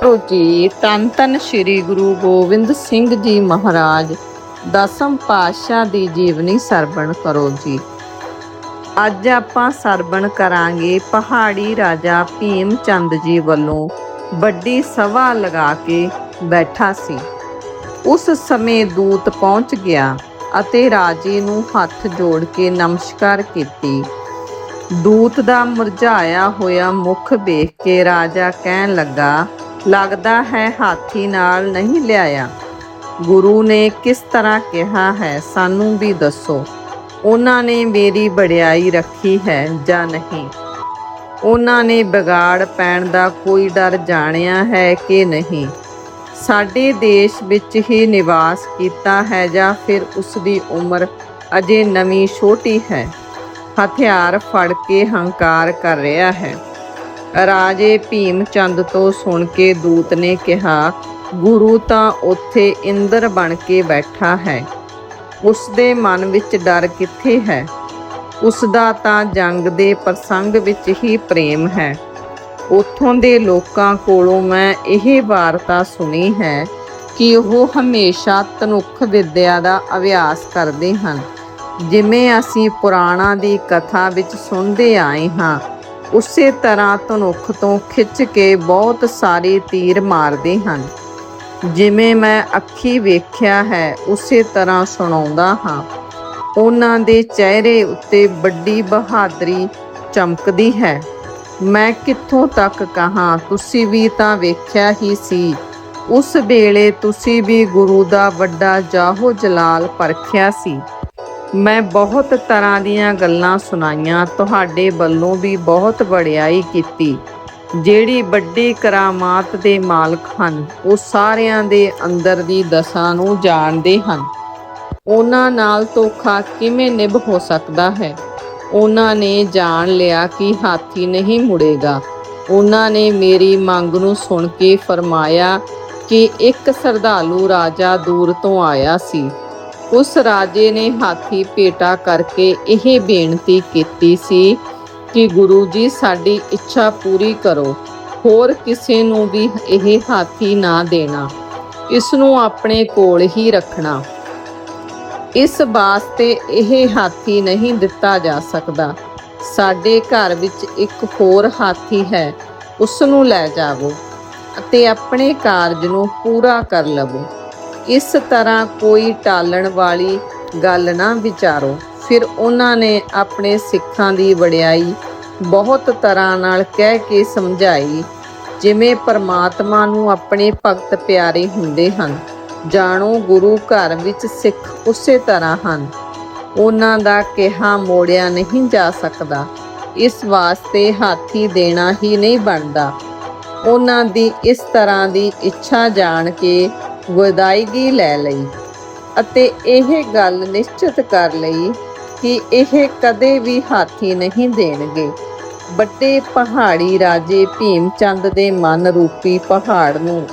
ਗੁਰੂ ਜੀ। ਤਨ ਧੰਨ ਸ੍ਰੀ ਗੁਰੂ ਗੋਬਿੰਦ ਸਿੰਘ ਜੀ ਮਹਾਰਾਜ, ਦਸਮ ਪਾਤਸ਼ਾਹ ਦੀ ਜੀਵਨੀ ਸਰਵਣ ਕਰੋ ਜੀ। ਅੱਜ ਆਪਾਂ ਸਰਵਣ ਕਰਾਂਗੇ ਪਹਾੜੀ ਰਾਜਾ ਭੀਮ ਚੰਦ ਜੀ ਵੱਲੋਂ ਵੱਡੀ ਸਭਾ ਲਗਾ ਕੇ ਬੈਠਾ ਸੀ। ਉਸ ਸਮੇਂ ਦੂਤ ਪਹੁੰਚ ਗਿਆ ਅਤੇ ਰਾਜੇ ਨੂੰ ਹੱਥ ਜੋੜ ਕੇ ਨਮਸਕਾਰ ਕੀਤੀ। ਦੂਤ ਦਾ ਮੁਰਝਾਇਆ ਹੋਇਆ ਮੁਖ ਵੇਖ ਕੇ ਰਾਜਾ ਕਹਿਣ ਲੱਗਾ ਲੱਗਦਾ ਹੈ ਹਾਥੀ ਨਾਲ ਨਹੀਂ ਲਿਆਇਆ। ਗੁਰੂ ਨੇ ਕਿਸ ਤਰ੍ਹਾਂ ਕਿਹਾ ਹੈ, ਸਾਨੂੰ ਵੀ ਦੱਸੋ। ਉਹਨਾਂ ਨੇ ਮੇਰੀ ਬੜਿਆਈ ਰੱਖੀ ਹੈ ਜਾਂ ਨਹੀਂ? ਉਹਨਾਂ ਨੇ ਵਿਗਾੜ ਪੈਣ ਦਾ ਕੋਈ ਡਰ ਜਾਣਿਆ ਹੈ ਕਿ ਨਹੀਂ? ਸਾਡੇ ਦੇਸ਼ ਵਿੱਚ ਹੀ ਨਿਵਾਸ ਕੀਤਾ ਹੈ ਜਾਂ ਫਿਰ ਉਸ ਦੀ ਉਮਰ ਅਜੇ ਨਵੀਂ ਛੋਟੀ ਹੈ? ਹਥਿਆਰ ਫੜ ਕੇ ਹੰਕਾਰ ਕਰ ਰਿਹਾ ਹੈ। ਰਾਜੇ ਭੀਮ ਚੰਦ ਤੋਂ ਸੁਣ ਕੇ ਦੂਤ ਨੇ ਕਿਹਾ, ਗੁਰੂ ਤਾਂ ਉੱਥੇ ਇੰਦਰ ਬਣ ਕੇ ਬੈਠਾ ਹੈ। ਉਸ ਦੇ ਮਨ ਵਿੱਚ ਡਰ ਕਿੱਥੇ ਹੈ? ਉਸ ਦਾ ਤਾਂ ਜੰਗ ਦੇ ਪ੍ਰਸੰਗ ਵਿੱਚ ਹੀ ਪ੍ਰੇਮ ਹੈ। ਉੱਥੋਂ ਦੇ ਲੋਕਾਂ ਕੋਲੋਂ ਮੈਂ ਇਹ ਵਾਰਤਾ ਸੁਣੀ ਹੈ ਕਿ ਉਹ ਹਮੇਸ਼ਾ ਤਨੁੱਖ ਵਿਦਿਆ ਦਾ ਅਭਿਆਸ ਕਰਦੇ ਹਨ। ਜਿਵੇਂ ਅਸੀਂ ਪੁਰਾਣਾਂ ਦੀ ਕਥਾ ਵਿੱਚ ਸੁਣਦੇ ਆਏ ਹਾਂ ਉਸੇ ਤਰ੍ਹਾਂ ਧਨੁੱਖ ਤੋਂ ਖਿੱਚ ਕੇ ਬਹੁਤ ਸਾਰੇ ਤੀਰ ਮਾਰਦੇ ਹਨ। ਜਿਵੇਂ ਮੈਂ ਅੱਖੀ ਵੇਖਿਆ ਹੈ, ਉਸੇ ਤਰ੍ਹਾਂ ਸੁਣਾਉਂਦਾ ਹਾਂ। ਉਹਨਾਂ ਦੇ ਚਿਹਰੇ ਉੱਤੇ ਵੱਡੀ ਬਹਾਦਰੀ ਚਮਕਦੀ ਹੈ। ਮੈਂ ਕਿੱਥੋਂ ਤੱਕ ਕਹਾਂ, ਤੁਸੀਂ ਵੀ ਤਾਂ ਵੇਖਿਆ ਹੀ ਸੀ। ਉਸ ਵੇਲੇ ਤੁਸੀਂ ਵੀ ਗੁਰੂ ਦਾ ਵੱਡਾ ਜਾਹੋ ਜਲਾਲ ਪਰਖਿਆ ਸੀ। ਮੈਂ ਬਹੁਤ ਤਰ੍ਹਾਂ ਦੀਆਂ ਗੱਲਾਂ ਸੁਣਾਈਆਂ, ਤੁਹਾਡੇ ਵੱਲੋਂ ਵੀ ਬਹੁਤ ਵਡਿਆਈ ਕੀਤੀ। ਜਿਹੜੀ ਵੱਡੀ ਕਰਾਮਾਤ ਦੇ ਮਾਲਕ ਹਨ, ਉਹ ਸਾਰਿਆਂ ਦੇ ਅੰਦਰ ਦੀ ਦਸ਼ਾ ਨੂੰ ਜਾਣਦੇ ਹਨ। ਉਹਨਾਂ ਨਾਲ ਧੋਖਾ ਕਿਵੇਂ ਨਿਭ ਹੋ ਸਕਦਾ ਹੈ? ਉਹਨਾਂ ਨੇ ਜਾਣ ਲਿਆ ਕਿ ਹਾਥੀ ਨਹੀਂ ਮੁੜੇਗਾ। ਉਹਨਾਂ ਨੇ ਮੇਰੀ ਮੰਗ ਨੂੰ ਸੁਣ ਕੇ ਫਰਮਾਇਆ ਕਿ ਇੱਕ ਸਰਦਾਲੂ ਰਾਜਾ ਦੂਰ ਤੋਂ ਆਇਆ ਸੀ। ਉਸ ਰਾਜੇ ਨੇ ਹਾਥੀ ਭੇਟਾ ਕਰਕੇ ਇਹ ਬੇਨਤੀ ਕੀਤੀ ਸੀ ਕਿ ਗੁਰੂ ਜੀ, ਸਾਡੀ ਇੱਛਾ ਪੂਰੀ ਕਰੋ। ਹੋਰ ਕਿਸੇ ਨੂੰ ਵੀ ਇਹ ਹਾਥੀ ਨਾ ਦੇਣਾ। ਇਸ ਨੂੰ ਆਪਣੇ ਕੋਲ ਹੀ ਰੱਖਣਾ। ਇਸ ਵਾਸਤੇ ਇਹ ਹਾਥੀ ਨਹੀਂ ਦਿੱਤਾ ਜਾ ਸਕਦਾ। ਸਾਡੇ ਘਰ ਵਿੱਚ ਇੱਕ ਹੋਰ ਹਾਥੀ ਹੈ ਉਸ ਨੂੰ ਲੈ ਜਾਵੋ ਅਤੇ ਆਪਣੇ ਕਾਰਜ ਨੂੰ ਪੂਰਾ ਕਰ ਲਵੋ। ਇਸ ਤਰ੍ਹਾਂ ਕੋਈ ਟਾਲਣ ਵਾਲੀ ਗੱਲ ਨਾ ਵਿਚਾਰੋ। ਫਿਰ ਉਹਨਾਂ ਨੇ ਆਪਣੇ ਸਿੱਖਾਂ ਦੀ ਵਡਿਆਈ ਬਹੁਤ ਤਰ੍ਹਾਂ ਨਾਲ ਕਹਿ ਕੇ ਸਮਝਾਈ, ਜਿਵੇਂ ਪਰਮਾਤਮਾ ਨੂੰ ਆਪਣੇ ਭਗਤ ਪਿਆਰੇ ਹੁੰਦੇ ਹਨ। ਜਾਣੋ, ਗੁਰੂ ਘਰ ਵਿੱਚ ਸਿੱਖ ਉਸੇ ਤਰ੍ਹਾਂ ਹਨ। ਉਹਨਾਂ ਦਾ ਕਿਹਾ ਮੋੜਿਆ ਨਹੀਂ ਜਾ ਸਕਦਾ। ਇਸ ਵਾਸਤੇ ਹਾਥੀ ਦੇਣਾ ਹੀ ਨਹੀਂ ਬਣਦਾ। ਉਹਨਾਂ ਦੀ ਇਸ ਤਰ੍ਹਾਂ ਦੀ ਇੱਛਾ ਜਾਣ ਕੇ ਵਿਦਾਇਗੀ ਲੈ ਲਈ ਅਤੇ ਇਹ ਗੱਲ ਨਿਸ਼ਚਿਤ ਕਰ ਲਈ ਕਿ ਇਹ ਕਦੇ ਵੀ ਹਾਥੀ ਨਹੀਂ ਦੇਣਗੇ। ਵੱਡੇ ਪਹਾੜੀ ਰਾਜੇ ਭੀਮ ਚੰਦ ਦੇ ਮਨ ਰੂਪੀ ਪਹਾੜ ਨੂੰ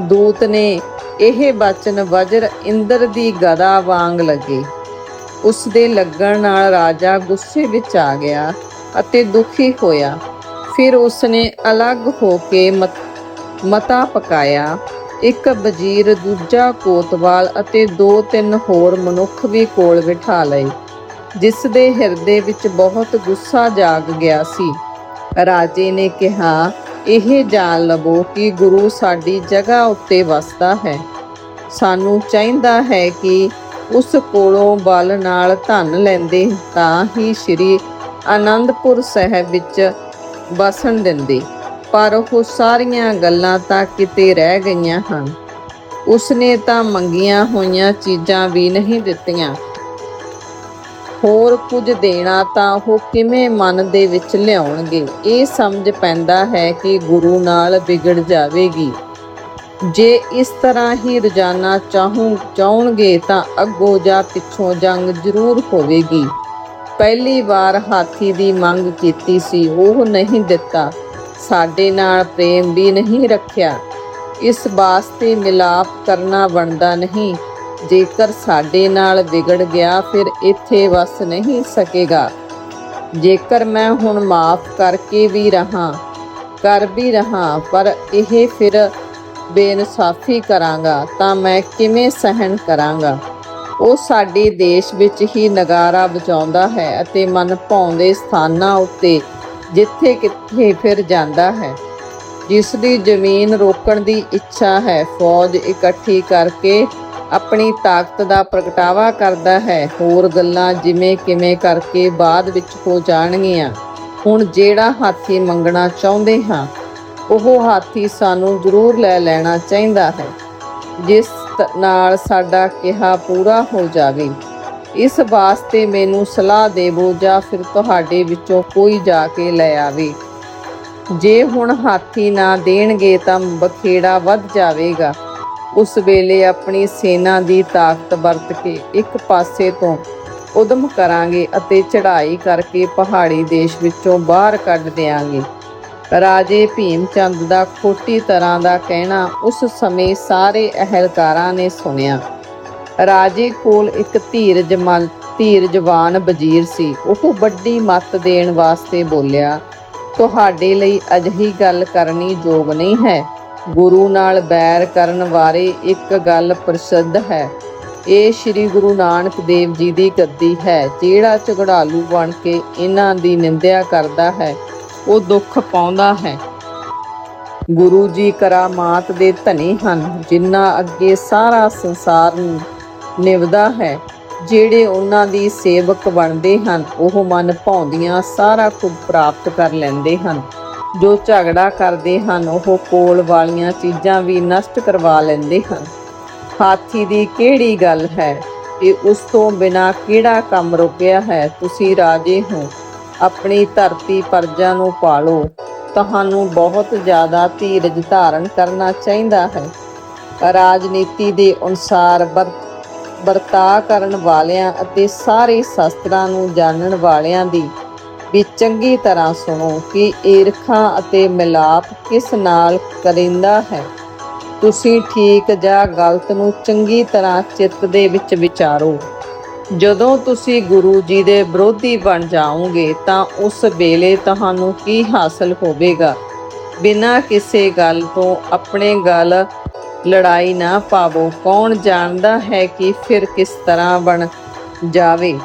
ਦੂਤ ਨੇ ਇਹ ਬਚਨ ਵਜਰ ਇੰਦਰ ਦੀ ਗਦਾ ਵਾਂਗ ਲੱਗੇ। ਉਸ ਦੇ ਲੱਗਣ ਨਾਲ ਰਾਜਾ ਗੁੱਸੇ ਵਿੱਚ ਆ ਗਿਆ ਅਤੇ ਦੁਖੀ ਹੋਇਆ। ਫਿਰ ਉਸਨੇ ਅਲੱਗ ਹੋ ਕੇ ਮਤ- ਮਤਾ ਪਕਾਇਆ ਇੱਕ ਵਜ਼ੀਰ, ਦੂਜਾ ਕੋਤਵਾਲ ਅਤੇ ਦੋ ਤਿੰਨ ਹੋਰ ਮਨੁੱਖ ਵੀ ਕੋਲ ਬਿਠਾ ਲਏ, ਜਿਸ ਦੇ ਹਿਰਦੇ ਵਿੱਚ ਬਹੁਤ ਗੁੱਸਾ ਜਾਗ ਗਿਆ ਸੀ। ਰਾਜੇ ਨੇ ਕਿਹਾ, ਇਹ ਜਾਣ ਲਵੋ ਕਿ ਗੁਰੂ ਸਾਡੀ ਜਗ੍ਹਾ ਉੱਤੇ ਵਸਦਾ ਹੈ। ਸਾਨੂੰ ਚਾਹੀਦਾ ਹੈ ਕਿ ਉਸ ਕੋਲੋਂ ਬਲ ਨਾਲ ਧਨ ਲੈਂਦੇ ਤਾਂ ਹੀ ਸ੍ਰੀ ਆਨੰਦਪੁਰ ਸਾਹਿਬ ਵਿੱਚ ਵਸਣ ਦਿੰਦੇ। ਪਰ ਉਹ ਸਾਰੀਆਂ ਗੱਲਾਂ ਤਾਂ ਕਿਤੇ ਰਹਿ ਗਈਆਂ ਹਨ। ਉਸਨੇ ਤਾਂ ਮੰਗੀਆਂ ਹੋਈਆਂ ਚੀਜ਼ਾਂ ਵੀ ਨਹੀਂ ਦਿੱਤੀਆਂ। ਹੋਰ ਕੁਝ ਦੇਣਾ ਤਾਂ ਉਹ ਕਿਵੇਂ ਮਨ ਦੇ ਵਿੱਚ ਲਿਆਉਣਗੇ? ਇਹ ਸਮਝ ਪੈਂਦਾ ਹੈ ਕਿ ਗੁਰੂ ਨਾਲ ਵਿਗੜ ਜਾਵੇਗੀ। ਜੇ ਇਸ ਤਰ੍ਹਾਂ ਹੀ ਰੋਜ਼ਾਨਾ ਚਾਹੂੰ ਚਾਹਣਗੇ ਤਾਂ ਅੱਗੋਂ ਜਾਂ ਪਿੱਛੋਂ ਜੰਗ ਜ਼ਰੂਰ ਹੋਵੇਗੀ। ਪਹਿਲੀ ਵਾਰ ਹਾਥੀ ਦੀ ਮੰਗ ਕੀਤੀ ਸੀ, ਉਹ ਨਹੀਂ ਦਿੱਤਾ। ਸਾਡੇ ਨਾਲ ਪ੍ਰੇਮ ਵੀ ਨਹੀਂ ਰੱਖਿਆ। ਇਸ ਵਾਸਤੇ ਮਿਲਾਪ ਕਰਨਾ ਬਣਦਾ ਨਹੀਂ। ਜੇਕਰ ਸਾਡੇ ਨਾਲ ਵਿਗੜ ਗਿਆ, ਫਿਰ ਇੱਥੇ ਵਸ ਨਹੀਂ ਸਕੇਗਾ। ਜੇਕਰ ਮੈਂ ਹੁਣ ਮਾਫ ਕਰਕੇ ਵੀ ਰਹਾ, ਕਰ ਵੀ ਰਹਾ, ਪਰ ਇਹ ਫਿਰ ਬੇਇਨਸਾਫੀ ਕਰਾਂਗਾ, ਤਾਂ ਮੈਂ ਕਿਵੇਂ ਸਹਿਣ ਕਰਾਂਗਾ? ਉਹ ਸਾਡੇ ਦੇਸ਼ ਵਿੱਚ ਹੀ ਨਗਾਰਾ ਵਜਾਉਂਦਾ ਹੈ ਅਤੇ ਮਨ ਭਾਉਂਦੇ ਸਥਾਨਾਂ ਉੱਤੇ ਜਿੱਥੇ ਕਿੱਥੇ ਫਿਰ ਜਾਂਦਾ ਹੈ। ਜਿਸ ਦੀ ਜ਼ਮੀਨ ਰੋਕਣ ਦੀ ਇੱਛਾ ਹੈ, ਫੌਜ ਇਕੱਠੀ ਕਰਕੇ ਆਪਣੀ ਤਾਕਤ ਦਾ ਪ੍ਰਗਟਾਵਾ ਕਰਦਾ ਹੈ। ਹੋਰ ਗੱਲਾਂ ਜਿਵੇਂ ਕਿਵੇਂ ਕਰਕੇ ਬਾਅਦ ਵਿੱਚ ਹੋ ਜਾਣਗੀਆਂ। ਹੁਣ ਜਿਹੜਾ ਹਾਥੀ ਮੰਗਣਾ ਚਾਹੁੰਦੇ ਹਾਂ, ਉਹ ਹਾਥੀ ਸਾਨੂੰ ਜ਼ਰੂਰ ਲੈ ਲੈਣਾ ਚਾਹੀਦਾ ਹੈ, ਜਿਸ ਤ- ਨਾਲ ਸਾਡਾ ਕਿਹਾ ਪੂਰਾ ਹੋ ਜਾਵੇ। ਇਸ ਵਾਸਤੇ ਮੈਨੂੰ ਸਲਾਹ ਦੇਵੋ ਜਾਂ ਫਿਰ ਤੁਹਾਡੇ ਵਿੱਚੋਂ ਕੋਈ ਜਾ ਕੇ ਲੈ ਆਵੇ। ਜੇ ਹੁਣ ਹਾਥੀ ਨਾ ਦੇਣਗੇ ਤਾਂ ਬਖੇੜਾ ਵੱਧ ਜਾਵੇਗਾ। ਉਸ ਵੇਲੇ ਆਪਣੀ ਸੈਨਾ ਦੀ ਤਾਕਤ ਵਰਤ ਕੇ ਇੱਕ ਪਾਸੇ ਤੋਂ ਉਦਮ ਕਰਾਂਗੇ ਅਤੇ ਚੜ੍ਹਾਈ ਕਰਕੇ ਪਹਾੜੀ ਦੇਸ਼ ਵਿੱਚੋਂ ਬਾਹਰ ਕੱਢ ਦਿਆਂਗੇ। ਰਾਜੇ ਭੀਮ ਚੰਦ ਦਾ ਖੋਟੀ ਤਰ੍ਹਾਂ ਦਾ ਕਹਿਣਾ ਉਸ ਸਮੇਂ ਸਾਰੇ ਅਹਿਲਕਾਰਾਂ ਨੇ ਸੁਣਿਆ। ਰਾਜੇ ਕੋਲ ਇੱਕ ਧੀਰ ਜਮ ਧੀਰ ਜਵਾਨ ਵਜ਼ੀਰ ਸੀ। ਉਹ ਵੱਡੀ ਮੱਤ ਦੇਣ ਵਾਸਤੇ ਬੋਲਿਆ, ਤੁਹਾਡੇ ਲਈ ਅਜਿਹੀ ਗੱਲ ਕਰਨੀ ਯੋਗ ਨਹੀਂ ਹੈ। ਗੁਰੂ ਨਾਲ ਬੈਰ ਕਰਨ ਬਾਰੇ ਇੱਕ ਗੱਲ ਪ੍ਰਸਿੱਧ ਹੈ। ਇਹ ਸ੍ਰੀ ਗੁਰੂ ਨਾਨਕ ਦੇਵ ਜੀ ਦੀ ਗੱਦੀ ਹੈ। ਜਿਹੜਾ ਝਗੜਾਲੂ ਬਣ ਕੇ ਇਹਨਾਂ ਦੀ ਨਿੰਦਿਆ ਕਰਦਾ ਹੈ, ਉਹ ਦੁੱਖ ਪਾਉਂਦਾ ਹੈ। ਗੁਰੂ ਜੀ ਕਰਾਮਾਤ ਦੇ ਧਨੀ ਹਨ, ਜਿਨ੍ਹਾਂ ਅੱਗੇ ਸਾਰਾ ਸੰਸਾਰ ਨਿਵਦਾ ਹੈ। ਜਿਹੜੇ ਉਹਨਾਂ ਦੀ ਸੇਵਕ ਬਣਦੇ ਹਨ, ਉਹ ਮਨ ਭਾਉਂਦੀਆਂ ਸਾਰਾ ਕੁਝ ਪ੍ਰਾਪਤ ਕਰ ਲੈਂਦੇ ਹਨ। ਜੋ ਝਗੜਾ ਕਰਦੇ ਹਨ, ਉਹ ਕੋਲ ਵਾਲੀਆਂ ਚੀਜ਼ਾਂ ਵੀ ਨਸ਼ਟ ਕਰਵਾ ਲੈਂਦੇ ਹਨ। ਹਾਥੀ ਦੀ ਕਿਹੜੀ ਗੱਲ ਹੈ? ਕਿ ਉਸ ਤੋਂ ਬਿਨਾ ਕਿਹੜਾ ਕੰਮ ਰੁਕਿਆ ਹੈ? ਤੁਸੀਂ ਰਾਜੇ ਹੋ। ਆਪਣੀ ਧਰਤੀ ਪਰਜਾ ਨੂੰ ਪਾਲੋ। ਤੁਹਾਨੂੰ ਬਹੁਤ ਜ਼ਿਆਦਾ ਧੀਰਜ ਧਾਰਨ ਕਰਨਾ ਚਾਹੀਦਾ ਹੈ। ਰਾਜਨੀਤੀ ਦੇ ਅਨੁਸਾਰ ਵਰ- ਵਰਤਾਅ ਕਰਨ ਵਾਲਿਆਂ ਅਤੇ ਸਾਰੇ ਸ਼ਾਸਤਰਾਂ ਨੂੰ ਜਾਣਨ ਵਾਲਿਆਂ ਦੀ ਵੀ ਚੰਗੀ ਤਰ੍ਹਾਂ ਸੁਣੋ ਕਿ ਈਰਖਾ ਅਤੇ ਮਿਲਾਪ ਕਿਸ ਨਾਲ ਕਰਿੰਦਾ ਹੈ। ਤੁਸੀਂ ਠੀਕ ਜਾਂ ਗਲਤ ਨੂੰ ਚੰਗੀ ਤਰ੍ਹਾਂ ਚਿੱਤ ਦੇ ਵਿੱਚ ਵਿਚਾਰੋ। ਜਦੋਂ ਤੁਸੀਂ ਗੁਰੂ ਜੀ ਦੇ ਵਿਰੋਧੀ ਬਣ ਜਾਓਗੇ ਤਾਂ ਉਸ ਵੇਲੇ ਤੁਹਾਨੂੰ ਕੀ ਹਾਸਲ ਹੋਵੇਗਾ? ਬਿਨਾਂ ਕਿਸੇ ਗੱਲ ਤੋਂ ਆਪਣੇ ਗੱਲ ਲੜਾਈ ਨਾ ਪਾਵੋ। ਕੌਣ ਜਾਣਦਾ ਹੈ ਕਿ ਫਿਰ ਕਿਸ ਤਰ੍ਹਾਂ ਬਣ ਜਾਵੇ?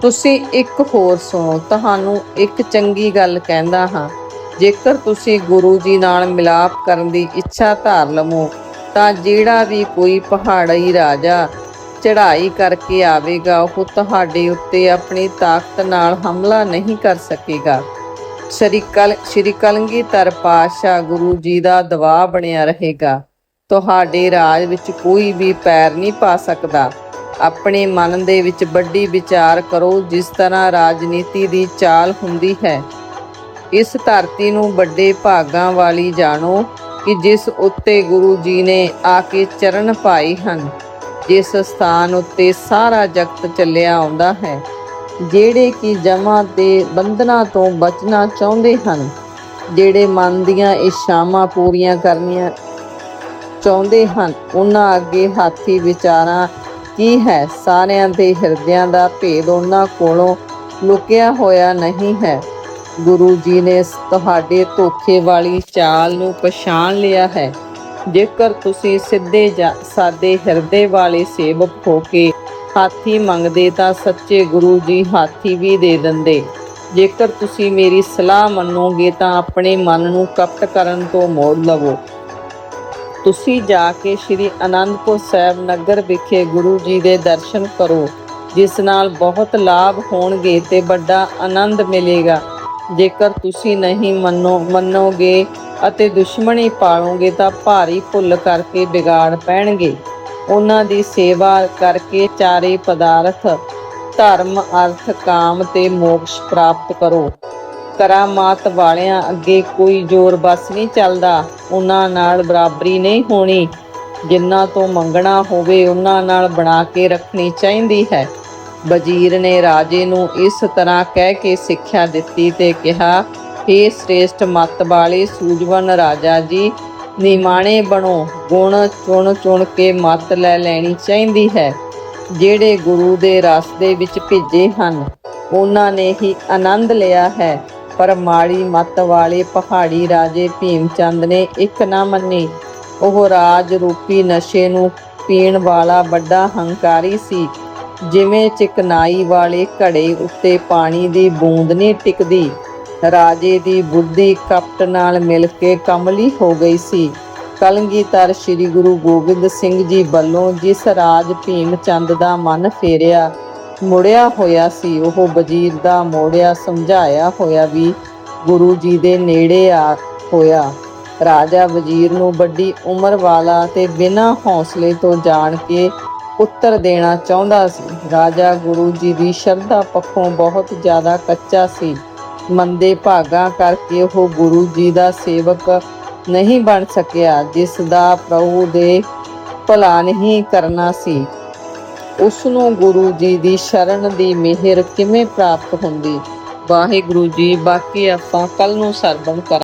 ਤੁਸੀਂ ਇੱਕ ਹੋਰ ਸੁਣੋ। ਤੁਹਾਨੂੰ ਇੱਕ ਚੰਗੀ ਗੱਲ ਕਹਿੰਦਾ ਹਾਂ। ਜੇਕਰ ਤੁਸੀਂ ਗੁਰੂ ਜੀ ਨਾਲ ਮਿਲਾਪ ਕਰਨ ਦੀ ਇੱਛਾ ਧਾਰ ਲਵੋ, ਤਾਂ ਜਿਹੜਾ ਵੀ ਕੋਈ ਪਹਾੜੀ ਰਾਜਾ ਚੜ੍ਹਾਈ ਕਰਕੇ ਆਵੇਗਾ, ਉਹ ਤੁਹਾਡੇ ਉੱਤੇ ਆਪਣੀ ਤਾਕਤ ਨਾਲ ਹਮਲਾ ਨਹੀਂ ਕਰ ਸਕੇਗਾ। ਸ਼੍ਰੀ ਕਲ, ਸ਼੍ਰੀ ਕਲਗੀਧਰ ਪਾਤਸ਼ਾਹ ਗੁਰੂ ਜੀ ਦਾ ਦਬਾਅ ਬਣਿਆ ਰਹੇਗਾ। ਤੁਹਾਡੇ ਰਾਜ ਵਿੱਚ ਕੋਈ ਵੀ ਪੈਰ ਨਹੀਂ ਪਾ ਸਕਦਾ। ਆਪਣੇ ਮਨ ਦੇ ਵਿੱਚ ਵੱਡੀ ਵਿਚਾਰ ਕਰੋ, ਜਿਸ ਤਰ੍ਹਾਂ ਰਾਜਨੀਤੀ ਦੀ ਚਾਲ ਹੁੰਦੀ ਹੈ। ਇਸ ਧਰਤੀ ਨੂੰ ਵੱਡੇ ਭਾਗਾਂ ਵਾਲੀ ਜਾਣੋ ਕਿ ਜਿਸ ਉੱਤੇ ਗੁਰੂ ਜੀ ਨੇ ਆ ਕੇ ਚਰਨ ਪਾਏ ਹਨ, ਜਿਸ ਸਥਾਨ ਉੱਤੇ ਸਾਰਾ ਜਗਤ ਚੱਲਿਆ ਆਉਂਦਾ ਹੈ। ਜਿਹੜੇ ਕਿ ਜਮਾਂ ਦੇ ਬੰਧਨਾਂ ਤੋਂ ਬਚਣਾ ਚਾਹੁੰਦੇ ਹਨ, ਜਿਹੜੇ ਮਨ ਦੀਆਂ ਇੱਛਾਵਾਂ ਪੂਰੀਆਂ ਕਰਨੀਆਂ ਚਾਹੁੰਦੇ ਹਨ। ਉਹਨਾਂ ਅੱਗੇ ਹਾਥੀ ਵਿਚਾਰਾਂ ਕੀ ਹੈ? ਸਾਰਿਆਂ ਦੇ ਹਿਰਦਿਆਂ ਦਾ ਭੇਦ ਉਹਨਾਂ ਕੋਲੋਂ ਲੁਕਿਆ ਹੋਇਆ ਨਹੀਂ ਹੈ। ਗੁਰੂ ਜੀ ਨੇ ਤੁਹਾਡੇ ਧੋਖੇ ਵਾਲੀ ਚਾਲ ਨੂੰ ਪਛਾਣ ਲਿਆ ਹੈ। ਜੇਕਰ ਤੁਸੀਂ ਸਿੱਧੇ ਜਾਂ ਸਾਦੇ ਹਿਰਦੇ ਵਾਲੇ ਸੇਵਕ ਹੋ ਕੇ ਹਾਥੀ ਮੰਗਦੇ ਤਾਂ ਸੱਚੇ ਗੁਰੂ ਜੀ ਹਾਥੀ ਵੀ ਦੇ ਦਿੰਦੇ। ਜੇਕਰ ਤੁਸੀਂ ਮੇਰੀ ਸਲਾਹ ਮੰਨੋਗੇ ਤਾਂ ਆਪਣੇ ਮਨ ਨੂੰ ਕਪਟ ਕਰਨ ਤੋਂ ਮੋੜ ਲਵੋ। ਤੁਸੀਂ ਜਾ ਕੇ ਸ੍ਰੀ ਅਨੰਦਪੁਰ ਸਾਹਿਬ ਨਗਰ ਵਿਖੇ ਗੁਰੂ ਜੀ ਦੇ ਦਰਸ਼ਨ ਕਰੋ, ਜਿਸ ਨਾਲ ਬਹੁਤ ਲਾਭ ਹੋਣਗੇ ਤੇ ਵੱਡਾ ਆਨੰਦ ਮਿਲੇਗਾ। ਜੇਕਰ ਤੁਸੀਂ ਨਹੀਂ ਮੰਨੋ, ਮੰਨੋਗੇ ਅਤੇ ਦੁਸ਼ਮਣੀ ਪਾਲੋਗੇ ਤਾਂ ਭਾਰੀ ਭੁੱਲ ਕਰਕੇ ਵਿਗਾੜ ਪੈਣਗੇ। ਉਹਨਾਂ ਦੀ ਸੇਵਾ ਕਰਕੇ ਚਾਰੇ ਪਦਾਰਥ, ਧਰਮ, ਅਰਥ, ਕਾਮ ਤੇ ਮੋਕਸ਼ ਪ੍ਰਾਪਤ ਕਰੋ। ਕਰਾਮਾਤ ਵਾਲਿਆਂ ਅੱਗੇ ਕੋਈ ਜ਼ੋਰ ਬਸ ਨਹੀਂ ਚੱਲਦਾ। ਉਹਨਾਂ ਨਾਲ ਬਰਾਬਰੀ ਨਹੀਂ ਹੋਣੀ। ਜਿੰਨਾ ਤੋਂ ਮੰਗਣਾ ਹੋਵੇ ਉਹਨਾਂ ਨਾਲ ਬਣਾ ਕੇ ਰੱਖਣੀ ਚਾਹੀਦੀ ਹੈ। ਵਜ਼ੀਰ ਨੇ ਰਾਜੇ ਨੂੰ ਇਸ ਤਰ੍ਹਾਂ ਕਹਿ ਕੇ ਸਿੱਖਿਆ ਦਿੱਤੀ ਤੇ ਕਿਹਾ हे ਸ੍ਰੇਸ਼ਟ ਮੱਤ ਵਾਲੇ ਸੂਝਵਾਨ ਰਾਜਾ ਜੀ, ਨਿਮਾਣੇ ਬਣੋ। ਗੁਣ ਚੁਣ ਚੁਣ ਕੇ ਮੱਤ ਲੈ ਲੈਣੀ ਚਾਹੀਦੀ ਹੈ। ਜਿਹੜੇ ਗੁਰੂ ਦੇ ਰਸਤੇ ਵਿੱਚ ਭਿੱਜੇ ਹਨ, ਉਹਨਾਂ ਨੇ ਹੀ ਆਨੰਦ ਲਿਆ ਹੈ। ਪਰ ਮਾੜੀ ਮੱਤ ਵਾਲੇ ਪਹਾੜੀ ਰਾਜੇ ਭੀਮ ਚੰਦ ਨੇ ਇੱਕ ਨਾ ਮੰਨੀ। ਉਹ ਰਾਜ ਰੂਪੀ ਨਸ਼ੇ ਨੂੰ ਪੀਣ ਵਾਲਾ ਵੱਡਾ ਹੰਕਾਰੀ ਸੀ। ਜਿਵੇਂ ਚਿਕਨਾਈ ਵਾਲੇ ਘੜੇ ਉੱਤੇ ਪਾਣੀ ਦੀ ਬੂੰਦ ਨਹੀਂ ਟਿਕਦੀ, ਰਾਜੇ ਦੀ ਬੁੱਧੀ ਕਪਟ ਨਾਲ ਮਿਲ ਕੇ ਕਮਲੀ ਹੋ ਗਈ ਸੀ। ਕਲਗੀਧਰ ਸ੍ਰੀ ਗੁਰੂ ਗੋਬਿੰਦ ਸਿੰਘ ਜੀ ਵੱਲੋਂ ਜਿਸ ਰਾਜ ਭੀਮ ਚੰਦ ਦਾ ਮਨ ਫੇਰਿਆ ਮੁੜਿਆ ਹੋਇਆ ਸੀ। ਉਹ ਵਜ਼ੀਰ ਦਾ ਮੋੜਿਆ, ਸਮਝਾਇਆ ਹੋਇਆ ਵੀ ਗੁਰੂ ਜੀ ਦੇ ਨੇੜੇ ਆ ਹੋਇਆ। ਰਾਜਾ ਵਜ਼ੀਰ ਨੂੰ ਵੱਡੀ ਉਮਰ ਵਾਲਾ ਤੇ ਬਿਨਾਂ ਹੌਸਲੇ ਤੋਂ ਜਾਣ ਕੇ ਉੱਤਰ ਦੇਣਾ ਚਾਹੁੰਦਾ ਸੀ। ਰਾਜਾ ਗੁਰੂ ਜੀ ਦੀ ਸ਼ਰਧਾ ਪੱਖੋਂ ਬਹੁਤ ਜ਼ਿਆਦਾ ਕੱਚਾ ਸੀ। ਮੰਦੇ ਭਾਗਾਂ ਕਰਕੇ ਉਹ ਗੁਰੂ ਜੀ ਦਾ ਸੇਵਕ ਨਹੀਂ ਬਣ ਸਕਿਆ, ਜਿਸ ਦਾ ਪ੍ਰਭੂ ਦੇ ਭਲਾ ਨਹੀਂ ਕਰਨਾ ਸੀ। ਉਸ ਨੂੰ ਗੁਰੂ ਜੀ ਦੀ ਸ਼ਰਨ ਦੀ ਮਿਹਰ ਕਿਵੇਂ ਪ੍ਰਾਪਤ ਹੁੰਦੀ? ਵਾਹਿਗੁਰੂ ਜੀ, ਬਾਕੀ ਆਪਾਂ ਕੱਲ ਨੂੰ ਸਰਵਣ ਕਰ